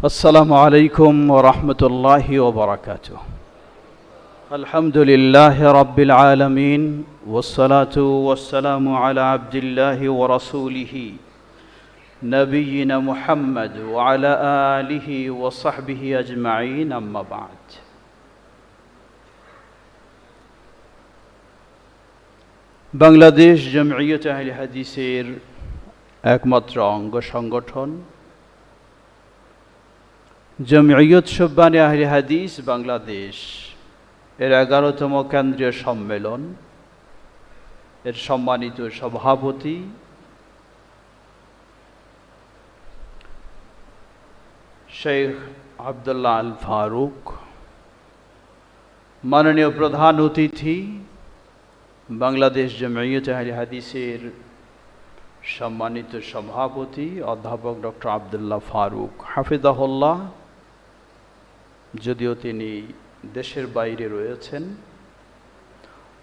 السلام عليكم ورحمة الله وبركاته الحمد لله رب العالمين والصلاة والسلام على عبد الله ورسوله نبينا محمد وعلى آله وصحبه أجمعين أما بعد বাংলাদেশ জমিয়ত আহলে হাদিসের একমাত্র অঙ্গ সংগঠন জমিয়ত সুব্বানি আহলে হাদিস বাংলাদেশ। এর এগারোতম কেন্দ্রীয় সম্মেলন। এর সম্মানিত সভাপতি। শেখ আবদুল্লাহ আল ফারুক। মাননীয় প্রধান অতিথি, বাংলাদেশ জমিয়ত আহলে হাদিসের সম্মানিত সভাপতি, অধ্যাপক ডক্টর আবদুল্লাহ ফারুক। হাফিজাহুল্লাহ। যদিও তিনি দেশের বাইরে রয়েছেন,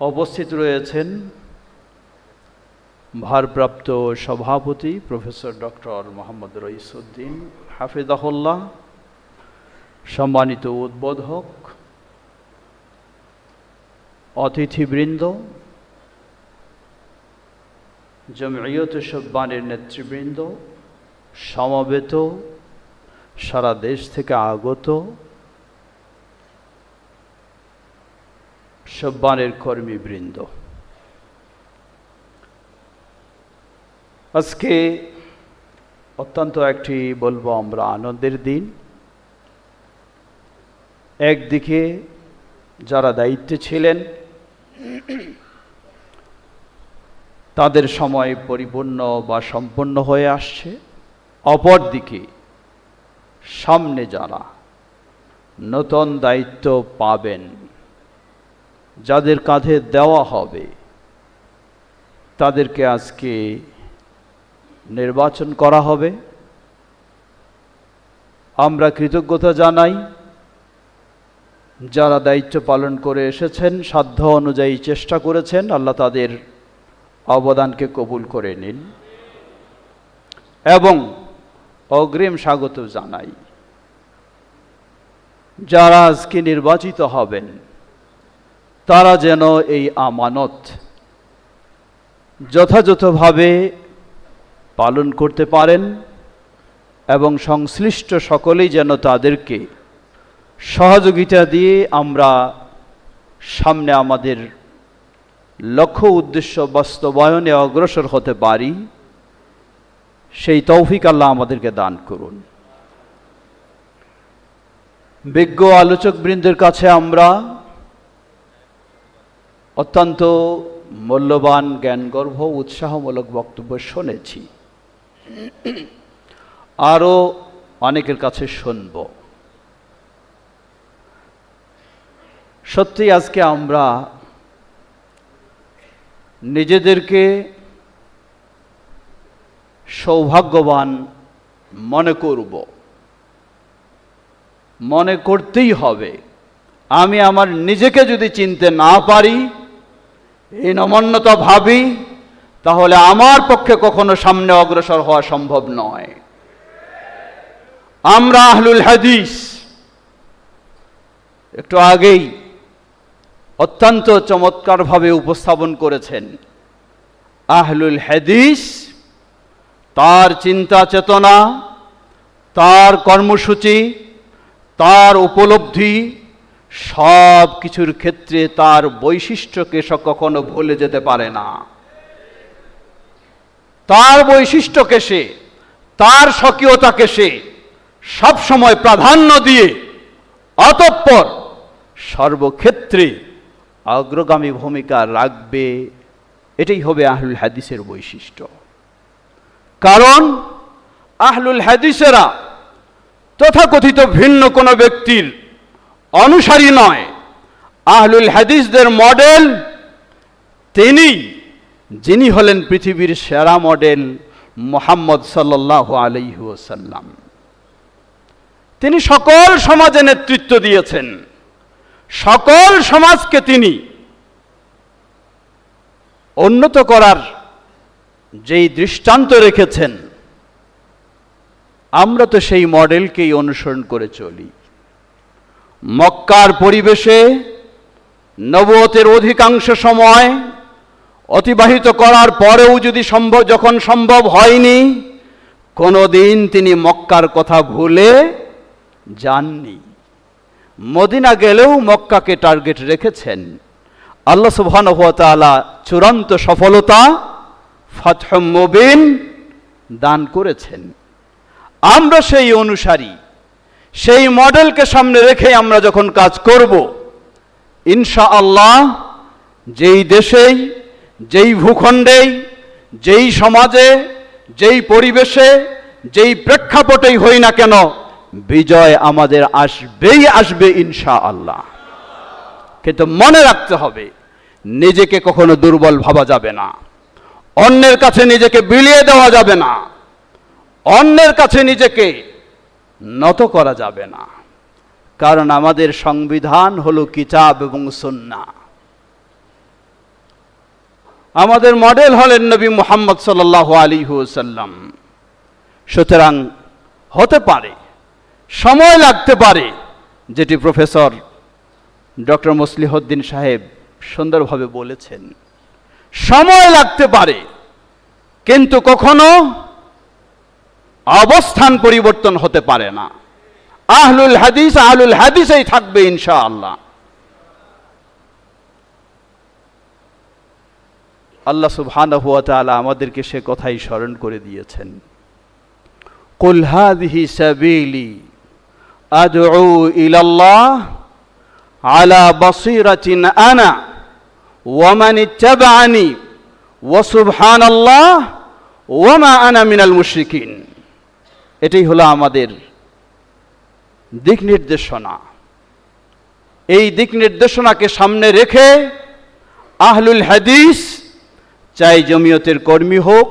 অবস্থিত রয়েছেন ভারপ্রাপ্ত সভাপতি প্রফেসর ডক্টর মোহাম্মদ রইসুদ্দিন হাফিজাহুল্লাহ, সম্মানিত উদ্বোধক, অতিথিবৃন্দ, জমিয়ত সব্বানের নেতৃবৃন্দ, সমবেত, সারা দেশ থেকে আগত সব্বানের কর্মীবৃন্দ আজকে অত্যন্ত একটি বলব আমরা আনন্দের দিন। একদিকে যারা দায়িত্বে ছিলেন, তাদের সময় পরিপূর্ণ বা সম্পন্ন হয়ে আসছে। অপরদিকে সামনে যারা নতুন দায়িত্ব পাবেন যাদের কাঁধে দেওয়া হবে, তাদেরকে আজকে নির্বাচন করা হবে। আমরা কৃতজ্ঞতা জানাই যারা দায়িত্ব পালন করে এসেছেন, সাধ্য অনুযায়ী চেষ্টা করেছেন, আল্লাহ তাদের অবদানকে কবুল করে নিন। এবং অগ্রিম স্বাগত জানাই। যারা আজকে নির্বাচিত হবেন তারা যেন এই আমানত যথাযথভাবে পালন করতে পারেন এবং সংশ্লিষ্ট সকলেই যেন তাদেরকে সহযোগিতা দিয়ে আমরা সামনে আমাদের লক্ষ্য উদ্দেশ্য বাস্তবায়নে অগ্রসর হতে পারি, সেই তৌফিক আল্লাহ আমাদেরকে দান করুন। বিজ্ঞ আলোচকবৃন্দের কাছে আমরা অত্যন্ত মূল্যবান জ্ঞানগর্ভ, উৎসাহমূলক বক্তব্য শুনেছি। আরও অনেকের কাছে শুনব। সত্যি আজকে আমরা নিজেদেরকে সৌভাগ্যবান মনে করব। মনে করতেই হবে। আমি আমার নিজেকে যদি চিনতে না পারি এই নমন্যতা ভাবি, তাহলে আমার পক্ষে কখনো সামনে অগ্রসর হওয়া সম্ভব নয়। আমরা আহলুল হাদিস, একটু আগেই অত্যন্ত চমৎকারভাবে উপস্থাপন করেছেন। আহলুল হাদিস, তার চিন্তা চেতনা, তার কর্মসূচি, তার উপলব্ধি সব কিছুর ক্ষেত্রে তার বৈশিষ্ট্যকে সে কখনো ভুলে যেতে পারে না। তার বৈশিষ্ট্যকে সে, তার স্বকীয়তাকে সে সবসময় প্রাধান্য দিয়ে অতঃপর সর্বক্ষেত্রে অগ্রগামী ভূমিকা রাখবে। এটাই হবে আহলুল হাদিসের বৈশিষ্ট্য। কারণ আহলুল হাদিসেরা তথাকথিত ভিন্ন কোনো ব্যক্তির অনুসারী নয়। আহলুল হাদিসদের মডেল তিনি, যিনি হলেন পৃথিবীর সেরা মডেল মোহাম্মদ সাল্লাহ আলহিউসাল্লাম তিনি সকল সমাজে নেতৃত্ব দিয়েছেন। সকল সমাজকে তিনি উন্নত করার যেই দৃষ্টান্ত রেখেছেন, আমরা তো সেই মডেলকেই অনুসরণ করে চলি। মক্কার পরিবেশে নবতের অধিকাংশ সময় অতিবাহিত করার পরেও যদি সম্ভব, যখন সম্ভব হয়নি, কোনোদিন তিনি মক্কার কথা ভুলে যাননি। মদিনা গেলেও মক্কাকে টার্গেট রেখেছেন। আল্লাহ সুবহান তাআলা চূড়ান্ত সফলতা, ফাতহ মুবিন দান করেছেন। আমরা সেই অনুসারী সেই মডেলকে সামনে রেখে আমরা যখন কাজ করব ইনশা আল্লাহ যেই দেশেই, যেই ভূখণ্ডেই, যেই সমাজে, যেই পরিবেশে, যেই প্রেক্ষাপটেই হই না কেন, বিজয় আমাদের আসবেই আসবে ইনশা আল্লাহ কিন্তু মনে রাখতে হবে, নিজেকে কখনো দুর্বল ভাবা যাবে না। অন্যের কাছে নিজেকে বিলিয়ে দেওয়া যাবে না। অন্যের কাছে নিজেকে নত করা যাবে না। কারণ আমাদের সংবিধান হলো কিতাব এবং সুন্না। আমাদের মডেল হলেন নবী মোহাম্মদ সাল্লাহ আলী সাল্লাম সুতরাং হতে পারে, সময় লাগতে পারে, যেটি প্রফেসর ডক্টর মুসলিহদ্দিন সাহেব সুন্দরভাবে বলেছেন। সময় লাগতে পারে, কিন্তু কখনো অবস্থান পরিবর্তন হতে পারে না। আহলুল হাদিস, আহলুল হাদিসেই থাকবে ইনশাআল্লাহ। আল্লাহ সুবহানাহু ওয়া তাআলা আমাদেরকে সে কথাই স্মরণ করে দিয়েছেন। কুল সাবিলি ইলাল্লাহ আলা আনা ওয়া মান ইত্তাবাআনি ওয়া সুবহানাল্লাহ ওয়া মা আনা মিনাল মুশরিকিন। এটাই হলো আমাদের দিক নির্দেশনা। এই দিক নির্দেশনাকে সামনে রেখে আহলুল হাদিস, চাই জমিয়তের কর্মী হোক,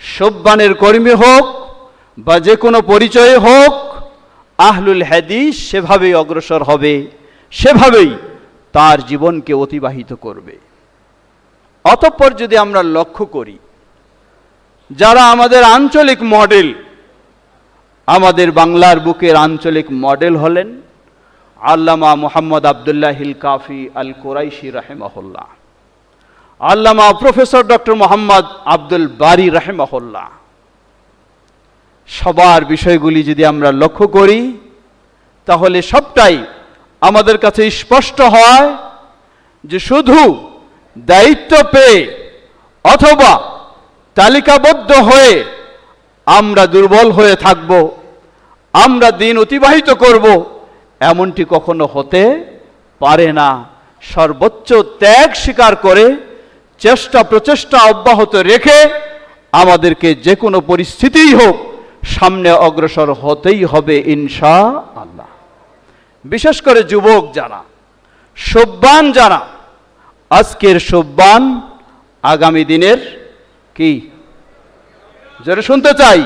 সব্বানের কর্মী হোক, বা যে কোনো পরিচয় হোক, আহলুল হাদিস সেভাবেই অগ্রসর হবে, সেভাবেই তার জীবনকে অতিবাহিত করবে। অতঃপর যদি আমরা লক্ষ্য করি, যারা আমাদের আঞ্চলিক মডেল আমাদের বাংলার বুকের আঞ্চলিক মডেল হলেন আল্লামা মোহাম্মদ আবদুল্লাহিল কাফি আল কোরাইশি রাহেমাহুল্লাহ। আল্লামা প্রফেসর ডক্টর মোহাম্মদ আব্দুল বারি রাহেমাহুল্লাহ। সবার বিষয়গুলি যদি আমরা লক্ষ্য করি, তাহলে সবটাই আমাদের কাছে স্পষ্ট হয় যে শুধু দায়িত্ব পেয়ে অথবা তালিকাবদ্ধ হয়ে আমরা দুর্বল হয়ে থাকব আমরা দিন অতিবাহিত করব। এমনটি কখনো হতে পারে না। সর্বোচ্চ ত্যাগ স্বীকার করে, চেষ্টা প্রচেষ্টা অব্যাহত রেখে আমাদেরকে যে কোনো পরিস্থিতিই হোক সামনে অগ্রসর হতেই হবে ইনশা আল্লাহ বিশেষ করে যুবক যারা, সব্বান যারা, আজকের সব্বান আগামী দিনের কি? যেটা শুনতে চাই।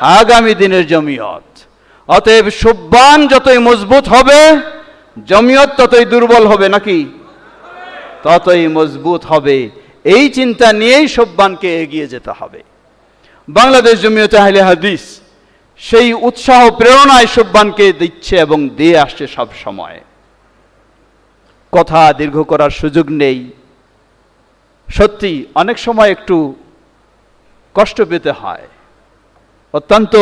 আগামী দিনের জমিয়ত। অতএব সব্বান যতই মজবুত হবে, জমিয়ত ততই দুর্বল হবে নাকি? ততই মজবুত হবে। এই চিন্তা নিয়েই সব্বানকে এগিয়ে যেতে হবে। বাংলাদেশ জমিয়ত আহলে হাদিস সেই উৎসাহ প্রেরণায় সব্বানকে দিচ্ছে এবং দিয়ে আসছে সব সময়। কথা দীর্ঘ করার সুযোগ নেই। সত্যি, অনেক সময় একটু কষ্ট পেতে হয়। অত্যন্ত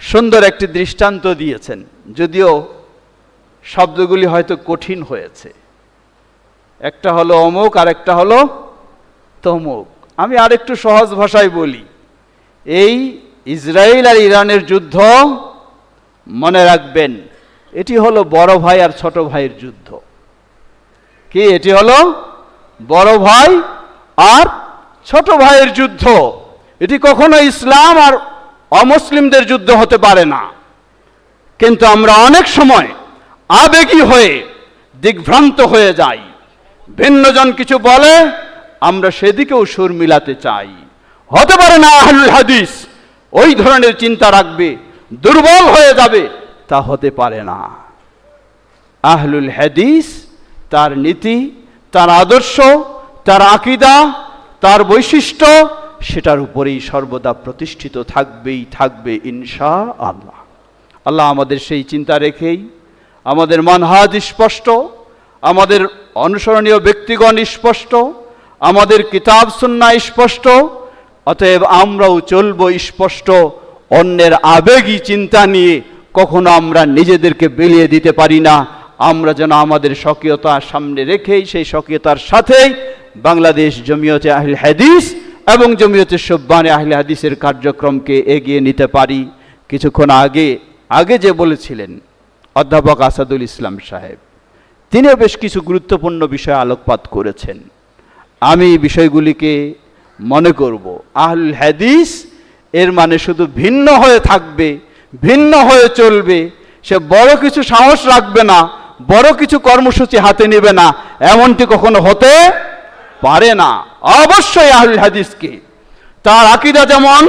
সুন্দর একটি দৃষ্টান্ত দিয়েছেন। যদিও শব্দগুলি হয়তো কঠিন হয়েছে। একটা হলো অমুক আর একটা হলো তমুক। আমি আরেকটু সহজ ভাষায় বলি, এই ইসরায়েল আর ইরানের যুদ্ধ মনে রাখবেন, এটি হলো বড় ভাই আর ছোট ভাইয়ের যুদ্ধ। কি, এটি হলো বড় ভাই আর ছোট ভাইয়ের যুদ্ধ? এটি কখনো ইসলাম আর অমুসলিমদের যুদ্ধ হতে পারে না। কিন্তু আমরা অনেক সময় আবেগী হয়ে দিগ্ভ্রান্ত হয়ে যাই। ভিন্নজন কিছু বলে, আমরা সেদিকেও সুর মিলাতে চাই। হতে পারে না আহলুল হাদিস, ওই ধরনের চিন্তা রাখবে, দুর্বল হয়ে যাবে, তা হতে পারে না। আহলুল হাদিস, তার নীতি, তার আদর্শ, তার আকিদা, তার বৈশিষ্ট্য সেটার উপরেই সর্বদা প্রতিষ্ঠিত থাকবেই, থাকবে ইনশা আল্লাহ। আল্লাহ আমাদের সেই চিন্তা রেখেই, আমাদের মানহাজ স্পষ্ট, আমাদের অনুসরণীয় ব্যক্তিগণ স্পষ্ট, আমাদের কিতাব সুন্না স্পষ্ট, অতএব আমরাও চলব স্পষ্ট, অন্যের আবেগী চিন্তা নিয়ে কখনো আমরা নিজেদেরকে বেলিয়ে দিতে পারি না। আমরা যেন আমাদের স্বকীয়তা সামনে রেখেই, সেই স্বকীয়তার সাথেই বাংলাদেশ জমিয়তে আহিল হাদিস এবং জমিয়তে সব্বানে আহলে হাদিসের কার্যক্রমকে এগিয়ে নিতে পারি। কিছুক্ষণ আগে আগে যে বলেছিলেন অধ্যাপক আসাদুল ইসলাম সাহেব তিনিও বেশ কিছু গুরুত্বপূর্ণ বিষয়ে আলোকপাত করেছেন। আমি বিষয়গুলিকে মনে করব আহল হাদিস এর মানে শুধু ভিন্ন হয়ে থাকবে, ভিন্ন হয়ে চলবে, সে বড় কিছু সাহস রাখবে না, বড় কিছু কর্মসূচি হাতে নেবে না, এমনটি কখনো হতে পারে না। অবশ্যই আহল হাদিসকে। তার আকিদা যেমন,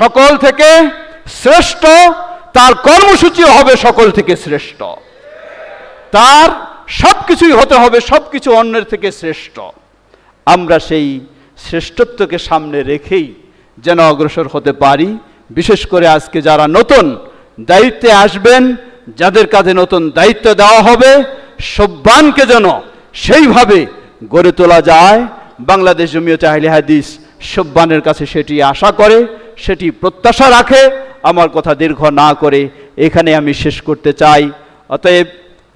সকল থেকে শ্রেষ্ঠ, তার কর্মসূচিও হবে সকল থেকে শ্রেষ্ঠ। তার সব কিছুই হতে হবে সব কিছু অন্যের থেকে শ্রেষ্ঠ। আমরা সেই শ্রেষ্ঠত্বকে সামনে রেখেই যেন অগ্রসর হতে পারি। বিশেষ করে আজকে যারা নতুন দায়িত্বে আসবেন, যাদের কাঁধে নতুন দায়িত্ব দেওয়া হবে, সব্বানকে যেন সেইভাবে গড়ে তোলা যায়। বাংলাদেশ জমিয়তে আহলে হাদিস সব্বানের কাছে সেটি আশা করে, সেটি প্রত্যাশা রাখে। আমার কথা দীর্ঘ না করে এখানে আমি শেষ করতে চাই। অতএব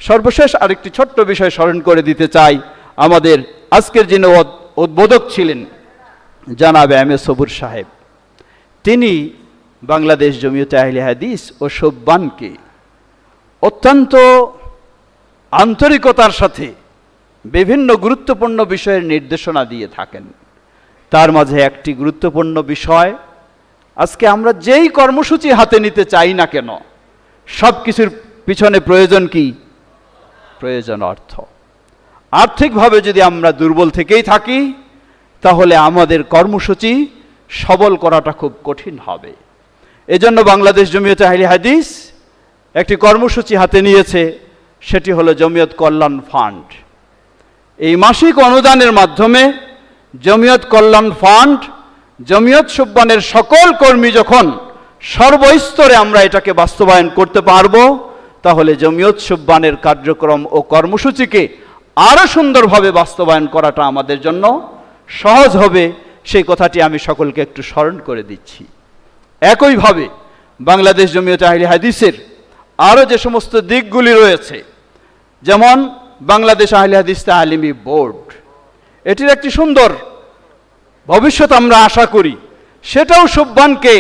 সর্বশেষ আরেকটি ছোট্ট বিষয় স্মরণ করে দিতে চাই। আমাদের আজকের যিনি উদ্বোধক ছিলেন জানাবে এম এ সবুর সাহেব। তিনি বাংলাদেশ জমিয়তে আহলে হাদিস ও সব্বানকে অত্যন্ত আন্তরিকতার সাথে বিভিন্ন গুরুত্বপূর্ণ বিষয়ের নির্দেশনা দিয়ে থাকেন। তার মাঝে একটি গুরুত্বপূর্ণ বিষয়, আজকে আমরা যেই কর্মসূচি হাতে নিতে চাই না কেন সব কিছুর পিছনে প্রয়োজন কি? প্রয়োজন অর্থ। আর্থিকভাবে যদি আমরা দুর্বল থেকেই থাকি, তাহলে আমাদের কর্মসূচি সবল করাটা খুব কঠিন হবে। এজন্য বাংলাদেশ জমিয়তে আহলে হাদিস একটি কর্মসূচি হাতে নিয়েছে, সেটি হলো জমিয়ত কল্যাণ ফান্ড। এই মাসিক অনুদানের মাধ্যমে জমিয়ত কল্যাণ ফান্ড, জমিয়ত সুব্বানের সকল কর্মী যখন সর্বস্তরে আমরা এটাকে বাস্তবায়ন করতে পারব, তাহলে জমিয়ত সুব্বানের কার্যক্রম ও কর্মসূচিকে আরও সুন্দরভাবে বাস্তবায়ন করাটা আমাদের জন্য সহজ হবে। সেই কথাটি আমি সকলকে একটু স্মরণ করে দিচ্ছি। একইভাবে বাংলাদেশ জমিয়ত আহলে হাদিসের আরও যে সমস্ত দিকগুলি রয়েছে, যেমন বাংলাদেশ আহলে হাদিস তালিমি বোর্ড। এটির একটি সুন্দর ভবিষ্যৎ আমরা আশা করি, সেটাও সুব্বানকে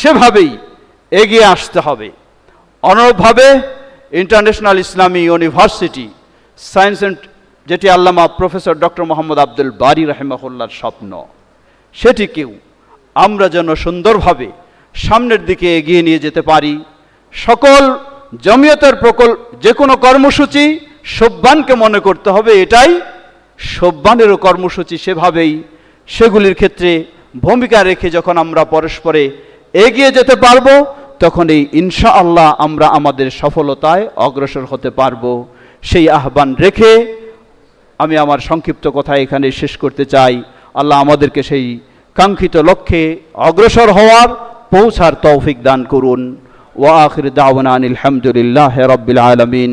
সেভাবেই এগিয়ে আসতে হবে। অনুরূপভাবে international Islami university science and যেটি আল্লামা প্রফেসর ডক্টর মোহাম্মদ আব্দুল বারি রাহেমাহুল্লার স্বপ্ন, সেটিকেও আমরা যেন সুন্দরভাবে সামনের দিকে এগিয়ে নিয়ে যেতে পারি। সকল জমিয়তের প্রকল্প যে কোনো কর্মসূচি সব্বানকে মনে করতে হবে এটাই, সব্বানেরও কর্মসূচি সেভাবেই, সেগুলির ক্ষেত্রে ভূমিকা রেখে যখন আমরা পরস্পরে এগিয়ে যেতে পারব তখন এই ইনশা আল্লাহ আমরা আমাদের সফলতায় অগ্রসর হতে পারব। সেই আহ্বান রেখে আমি আমার সংক্ষিপ্ত কথা এখানে শেষ করতে চাই। আল্লাহ আমাদেরকে সেই কাঙ্ক্ষিত লক্ষ্যে অগ্রসর হওয়ার পৌঁছার তৌফিক দান করুন। ওয়া আখির দাওয়ানা আনিল হামদুলিল্লাহ রব্বিল আলামিন।